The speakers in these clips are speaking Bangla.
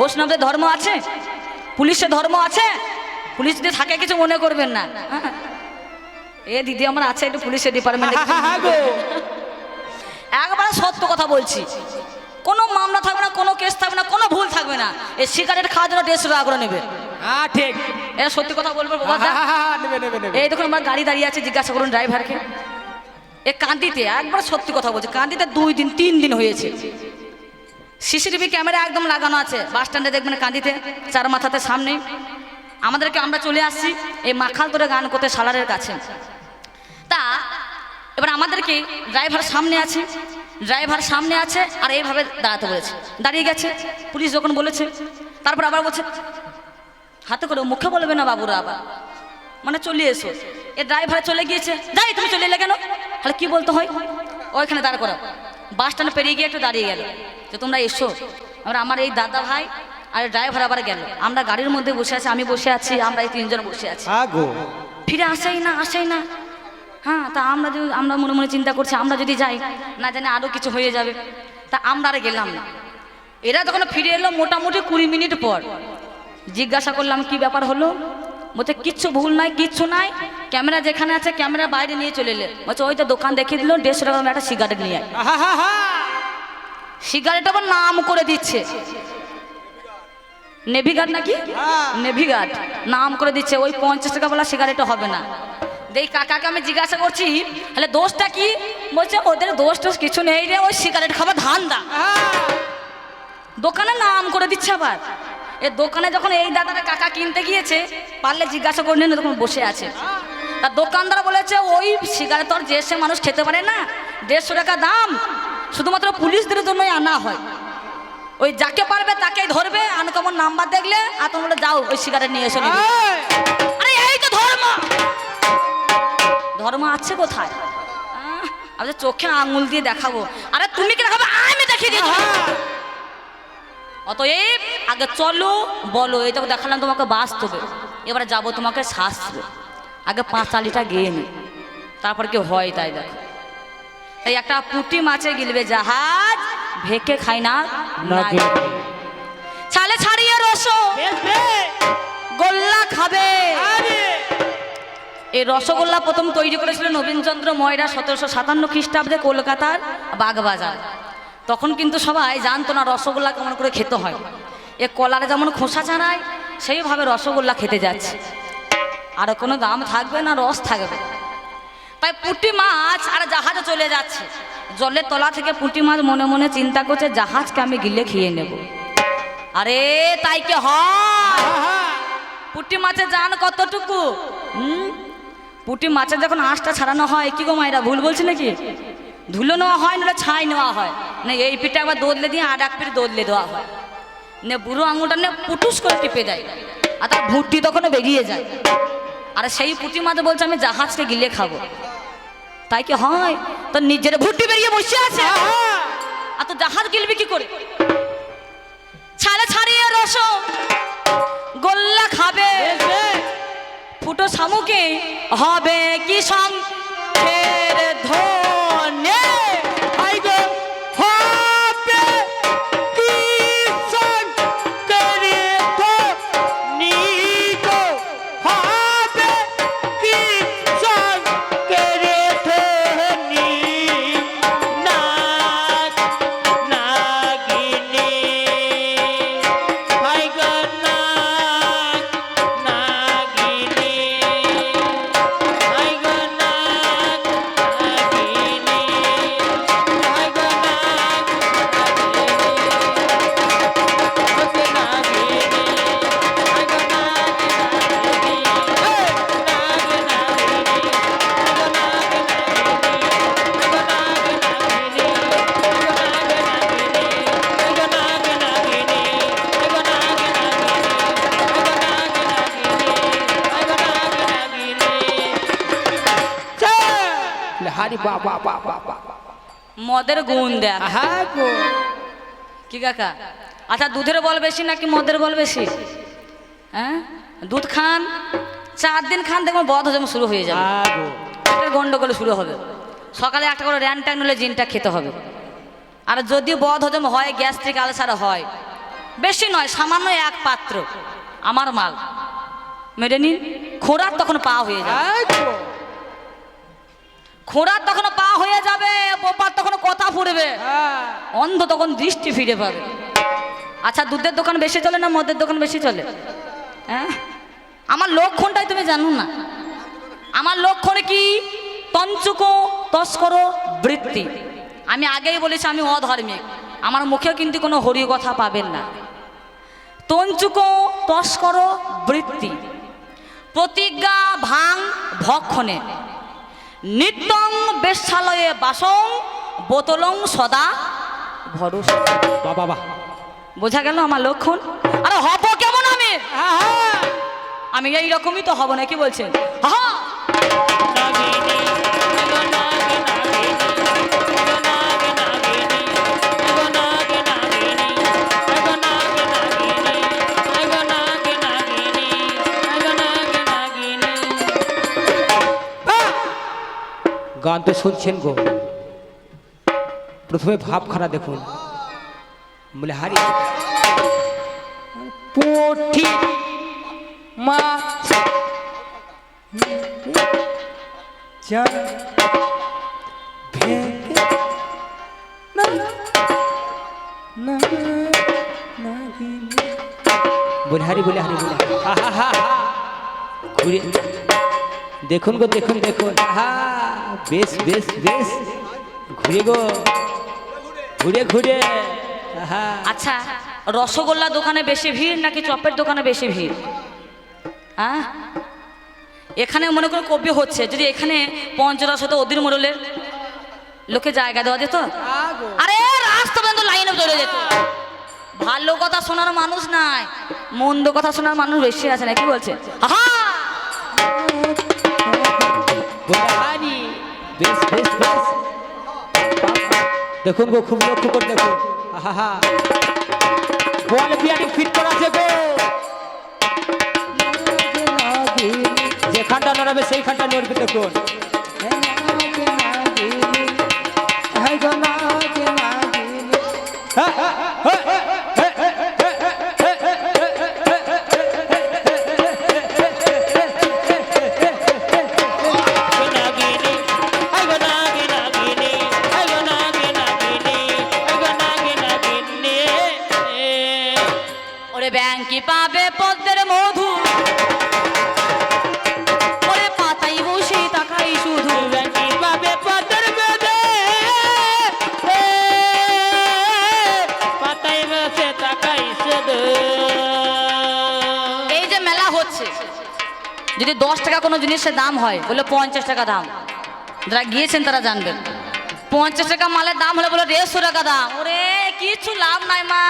বৈষ্ণবদের ধর্ম আছে? পুলিশের ধর্ম আছে? পুলিশ যদি থাকে কিছু মনে করবেন না। হ্যাঁ। এ দিদি আমার আছে একটু পুলিশের ডিপার্টমেন্টে হ্যাঁ গো। একবারে সত্য কথা বলছি। কোনো মামলা থাকবে না কোনো কেস থাকবে না কোনো ভুল থাকবে না। এই সিগারেট খাওয়ার জন্য দেড়শো টাকা করে নেবে। হ্যাঁ ঠিক। এটা সত্যি কথা বলব হ্যাঁ, হ্যাঁ, হ্যাঁ, এই দেখুন আমার গাড়ি দাঁড়িয়ে আছে জিজ্ঞাসা করুন ড্রাইভারকে। এ কান্দিতে একবার সত্যি কথা বলছে কান্দিতে দুই দিন তিন দিন হয়েছে। সিসিটিভি ক্যামেরা একদম লাগানো আছে। বাস স্ট্যান্ডে দেখবেন কান্দিতে চার মাথাতে সামনে। আমাদেরকে আমরা চলে আসছি এই মাখাল তোরে গান করতে সালারের কাছে। তা, এবার আমাদেরকে ড্রাইভার সামনে আছে, ড্রাইভার সামনে আছে, আর এইভাবে দাঁড়াতে বলেছে। দাঁড়িয়ে গেছে, পুলিশ যখন বলেছে, তারপর আবার বলছে, হাতে করে মুখে বলবে না বাবুরা আবার। মানে চলে এসো। এ ড্রাইভার চলে গিয়েছে, যাই তুমি চলে এলে কেন? তাহলে কি বলতে হয়? ওইখানে দাঁড় করো বাস স্ট্যান্ডে পেরিয়ে গিয়ে একটু দাঁড়িয়ে গেল। যে তোমরা এসো। এবার আমার এই দাদা ভাই আর ড্রাইভার আবার গেল। আমরা গাড়ির মধ্যে বসে আছি আমি বসে আছি আমরা এই তিনজন বসে আছি। ফিরে আসাই না আসাই না। হ্যাঁ তা আমরা যদি আমরা মনে মনে চিন্তা করছি আমরা যদি যাই না জানি আরও কিছু হয়ে যাবে। তা আমরা আর গেলাম না। এরা যখন ফিরে এলো মোটামুটি কুড়ি মিনিট পর। জিজ্ঞাসা করলাম কি ব্যাপার হলো? বলছে, কিচ্ছু ভুল নাই, কিচ্ছু নাই। ক্যামেরা যেখানে আছে, ক্যামেরা বাইরে নিয়ে চলে এলে। বলছে, ওই তো দোকান দেখিয়ে দিল, দেড়শো টাকা একটা সিগারেট নিয়ে সিগারেট আবার নাম করে দিচ্ছে। নেভিগার্ড নাকি। নেভিগার্ড নাম করে দিচ্ছে, ওই পঞ্চাশ টাকা বলা সিগারেটও হবে না। দেই কাকাকে আমি জিজ্ঞাসা করছি, তাহলে দোষটা কি? বলছে, ওদের দোষ টোষ কিছু নেই রে, ওই সিগারেট খাবার ধান্দা। হ্যাঁ। দোকানে নাম করে দিচ্ছে আবার। এ দোকানে যখন এই দাদাটা কাকা কিনতে গিয়েছে পারলে জিজ্ঞাসা করে নিন তখন বসে আছে। তা দোকানদার বলেছে ওই সিগারেট তো আর যে সে মানুষ খেতে পারে না দেড়শো টাকা দাম শুধুমাত্র পুলিশদের জন্যই আনা হয়। ওই যাকে পারবে তাকেই ধরবে আনকমন নাম্বার দেখলে আর তোমরা যাও ওই সিগারেট নিয়ে এসে আরে এই তো ধর্ম! ধর্ম আছে কোথায়? আমি চোখে আঙুল দিয়ে দেখাবো। আরে তুমি কি দেখাবে? আমি দেখিয়ে দিই। অতএব আগে চলো বলো এই তো দেখালাম তোমাকে বাস্তবে এবারে যাব তোমাকে শাস্ত্রে। আগে পাঁচালিটা গিয়ে নি। তারপর কি হয় তাই দেখো। তাই একটা পুঁটি মাছে গিলবে জাহাজ ভেকে খাই না ছালে ছাড়িয়ে রসো। গোল্লা খাবে। এই রসগোল্লা প্রথম তৈরি করেছিল নবীনচন্দ্র ময়রা সতেরোশো সাতান্ন খ্রিস্টাব্দে কলকাতার বাগবাজার। তখন কিন্তু সবাই জানতো না রসগোল্লা কেমন করে খেতে হয়। এ কলারে যেমন খোসা ছাড়ায়, সেইভাবে রসগোল্লা খেতে যাচ্ছে। আর কোনো দাম থাকবে না, রস থাকবে। তাই পুঁটি মাছ আর জাহাজে চলে যাচ্ছে। জলের তলা থেকে পুঁটি মাছ মনে মনে চিন্তা করছে, জাহাজকে আমি গিলে খেয়ে নেব। আরে, তাই কি হয়। পুঁটি মাছের জান কতটুকু? পুঁটি মাছের যখন আঁশটা ছাড়ানো হয়, কি গো মায়েরা, ভুল বলছি নাকি? ধুলো নেওয়া হয় না ছাই নেওয়া হয়। না এই পিঠে একবার দোদলে দিয়ে আর এক পিঠে দোদলে দেওয়া হয়। নে বুড়ো আঙুলটা নিয়ে পুটুস করে টিপে দেয়। আর তার ভুট্টি তখন বেরিয়ে যায়। আর সেই পুঁটি মাছ বলছে আমি জাহাজকে গিলে খাব। তাই কি হয়? তো নিজের ভুট্টি বেরিয়ে বসে আছে। হ্যাঁ। আর তো জাহাজ গিলবি কি করে? ছাড়ে ছাড়িয়ে রস গোল্লা খাবে। ফুটো শামুকে হবে কি সংখ্যের বাবা বাবা বাবা মদের গুণ দেখ হ্যাঁ গো। কি কাকা? আচ্ছা দুধের বল বেশি নাকি মদের বল বেশি? হ্যাঁ? দুধ খান চার দিন খান দেখবেন বদ হজম শুরু হয়ে যাবে। পেটের গন্ডগোল শুরু হবে। সকালে একটা করে র্যান ট্যান হলে জিনটা খেতে হবে। আর যদি বদ হজম হয় গ্যাস্ট্রিক আলসার হয় বেশি নয় সামান্য এক পাত্র। আমার মাল। মেরে নিন খোঁড়ার তখন পা হয়ে তো। খোঁড়ার তখন পা হয়ে যাবে বোপার তখন কথা ফুরবে হ্যাঁ। অন্ধ তখন দৃষ্টি ফিরে পাবে। আচ্ছা দুধের দোকান বেশি চলে না মদের দোকান বেশি চলে? হ্যাঁ? আমার লক্ষণটাই তুমি জানো না। আমার লক্ষণ কি? তঞ্চুক তস্কর বৃত্তি। আমি আগেই বলেছি আমি অধার্মিক। আমার মুখেও কিন্তু কোনো হরি কথা পাবেন না। তঞ্চুক তস্কর বৃত্তি। প্রতিজ্ঞা ভাং ভক্ষণে। নিত্যং বেশালয়ে বাসং বোতলং সদা ভরস। বাবা বা বোঝা গেল আমার লক্ষণ? আরে হব কেমন আমি? হ্যাঁ হ্যাঁ। আমি এইরকমই তো হব নাকি বলছেন? হা। গান তো শুনছেন গো। প্রথমে ভাবখানা দেখুন। বলে হারি। পুঠি মাছ বলে হারি বলে হারি বলে। হা হা হা হা। ঘুরে দেখুন গো দেখুন দেখুন। হা বেশ বেশ বেশ। ঘুরে গো। ঘুরে ঘুরে। আচ্ছা রসগোল্লা দোকানে বেশি ভিড় নাকি চপের দোকানে বেশি ভিড়? হ্যাঁ এখানে মনে করো কবি হচ্ছে যদি এখানে পঞ্চরস হতো অধীর মোড়লের লোকে জায়গা দেওয়া যেত? আরে রাস্তা পর্যন্ত লাইনে চলে যেত। ভালো কথা শোনার মানুষ নাই মন্দ কথা শোনার মানুষ বেশি আছে না কি বলছে? হা দেখুন গো খুব লক্ষ্য করে দেখুন। হা হা বল বিয়ারিং ফিট করা আছে গো। যেখানটা নড়াবে সেইখানটা নড়বে দেখুন। হ্যাঁ, হ্যাঁ, যদি দশ টাকা কোনো জিনিসের দাম হয় বলে পঞ্চাশ টাকা দাম। যারা গিয়েছেন তারা জানবেন। পঞ্চাশ টাকা মালের দাম হলে বলে দেড়শো টাকা দাম। ওরে কিছু লাভ নাই মা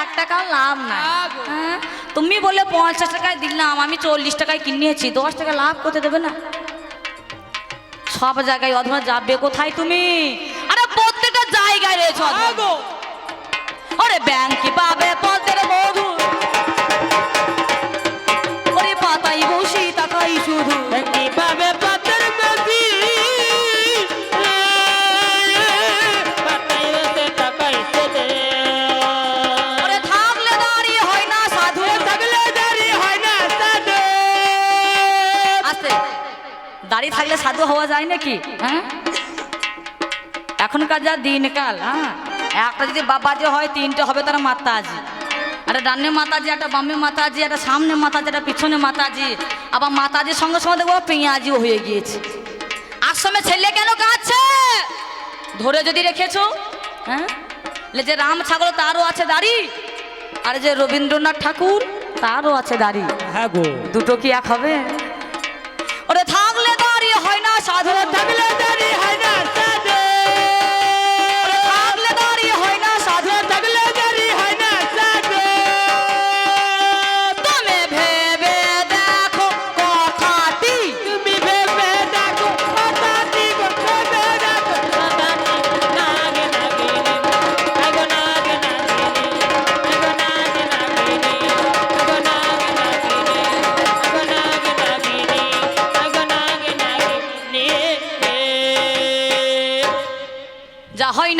এক টাকা লাভ নাই। হ্যাঁ? তুমি বলে পঞ্চাশ টাকায় দিলাম আমি চল্লিশ টাকায় কিনিয়েছি দশ টাকা লাভ করতে দেবে না। সব জায়গায় অধমা যাবে কোথায় তুমি? আরে প্রত্যেকটা জায়গায় রয়েছে। ওরে ব্যাংকে পাবে বসি শুধু দে ওরে থাকলে দাঁড়িয়ে থাকলে সাধু হওয়া যায় নাকি? হ্যাঁ? এখনকার যা দিনকাল হ্যাঁ? একটা যদি বাবা যে হয় তিনটে হবে তারা মাতাজি একটা ডানে মাতাজি একটা বামে মাতাজি একটা সামনে মাতাজি একটা পিছনে মাতাজি। আবার মাতাজির সঙ্গে সঙ্গে দেখব পেঁয়াজিও হয়ে গিয়েছে। আশ্রমে ছেলে কেন কাঁদছে? ধরে যদি রেখেছো হ্যাঁ? লে যে রাম ছাগল তারও আছে দাড়ি আর যে রবীন্দ্রনাথ ঠাকুর তারও আছে দাড়ি। হ্যাঁ গো। দুটো কি এক হবে? ওরে থাকলে দাঁড়িয়ে হয় না সাধারণ থাকলে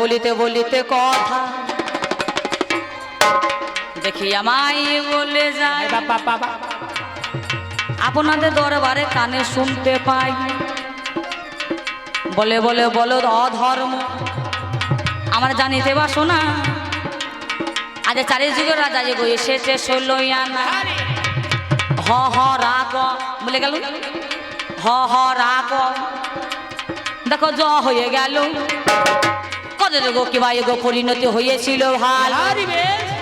বলিতে বলিতে কথা। দেখি আমায় বলে যায়। বাবা বাবা আপনাদের দরবারে কানে শুনতে পাই। বলে বলে বলো অধর্ম। আমার জানিতে বা শোনা আজ চারি যুগের রাজা যে গো এসেছে ষোলোই আনা। হ হ রাগ। বলে গেল? হ হ রাগ। দেখো জ হয়ে গেল। কত গো কি ভাই গো পরিণতি হয়েছিল? ভালো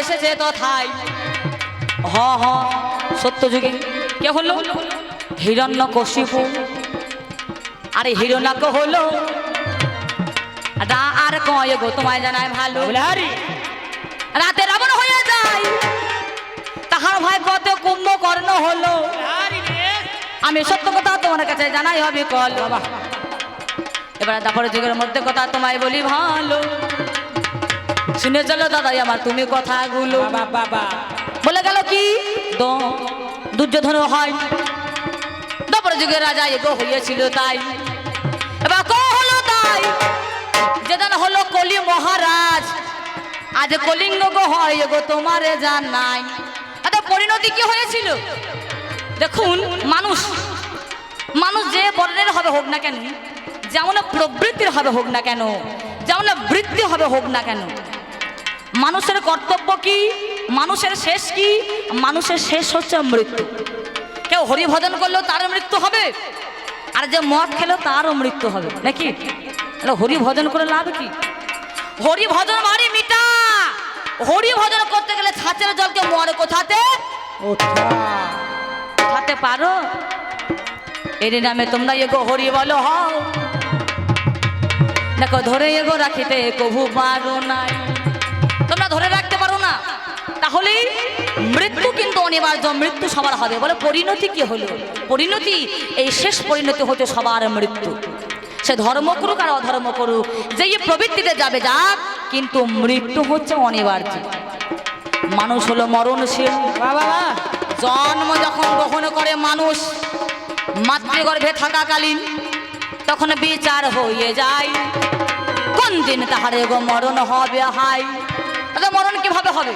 এসেছে তথায়। হ হ সত্য যুগে কে হলো? হিরণ্য কশিপু আরে হিরণাক হলো? রা আর কয় গো তোমায় জানায় ভালো। হারি। রাতে রাবণ হয়ে যায়। তাহার ভাই কত কুম্ভকর্ণ হলো। আমি সত্য কথা তোমার কাছে জানাই হবে কল বাবা। এবার তারপরে যুগের মধ্যে কথা তোমায় বলি ভালো। শুনে চলো দাদাই আমার তুমি কথাগুলো বাবা বাবা। বলে গেল কি? দুর্যোধন হয়। যুগের রাজা এগো হইয়াছিল তাই। এবার ক হলো তাই? যেদিন হলো কলি মহারাজ আজ কলিঙ্গ গো হয় এগো তোমারে জান নাই। তাতে পরিণতি কি হয়েছিল? দেখুন মানুষ মানুষ যে বর্ণের হবে হোক না কেন যেমন প্রবৃত্তির হবে হোক না কেন যেমন বৃত্তি হবে হোক না কেন মানুষের কর্তব্য কি? মানুষের শেষ কি? মানুষের শেষ হচ্ছে মৃত্যু। কেউ হরিভজন করলেও তার মৃত্যু হবে, আর যে মদ খেলো তারও মৃত্যু হবে, নাকি? হরিভজন করে লাভ কি? হরিভজন মারি মিটা হরিভজন করতে গেলে ছাঁচের জলকে মরে কোথাতে? খাতে পারো? এর নামে তোমরা এগো হরি বলো হও। দেখো, ধরে এগো রাখিতে, কভু পারো নাই। মৃত্যু কিন্তু অনিবার্য, মৃত্যু সবার হবে। বলে, পরিণতি কি হলো? পরিণতি, এই শেষ পরিণতি হতে সবার মৃত্যু। সে ধর্ম করুক আর অধর্ম করুক যে প্রবৃত্তিতে যাবে যাক, কিন্তু মৃত্যু হচ্ছে অনিবার্য। মানুষ হলো মরণশীল। জন্ম যখন গ্রহণ করে মানুষ, মাতৃগর্ভে থাকাকালীন, তখন বিচার হয়ে যায়। কোন দিন তাহারে গো মরণ হবে হাই তাহলে মরণ কীভাবে হবে?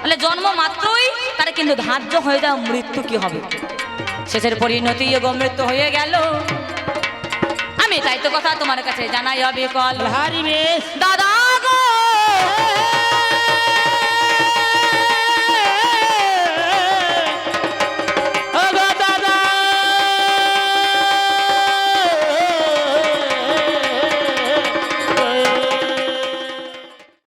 তাহলে জন্ম মাত্রই তার কিন্তু ধার্য হয়ে যাওয়া মৃত্যু কি হবে? শেষের পরিণতি এবং মৃত্যু হয়ে গেল। আমি তাই তো কথা তোমার কাছে জানাই হবে কল দাদা গো!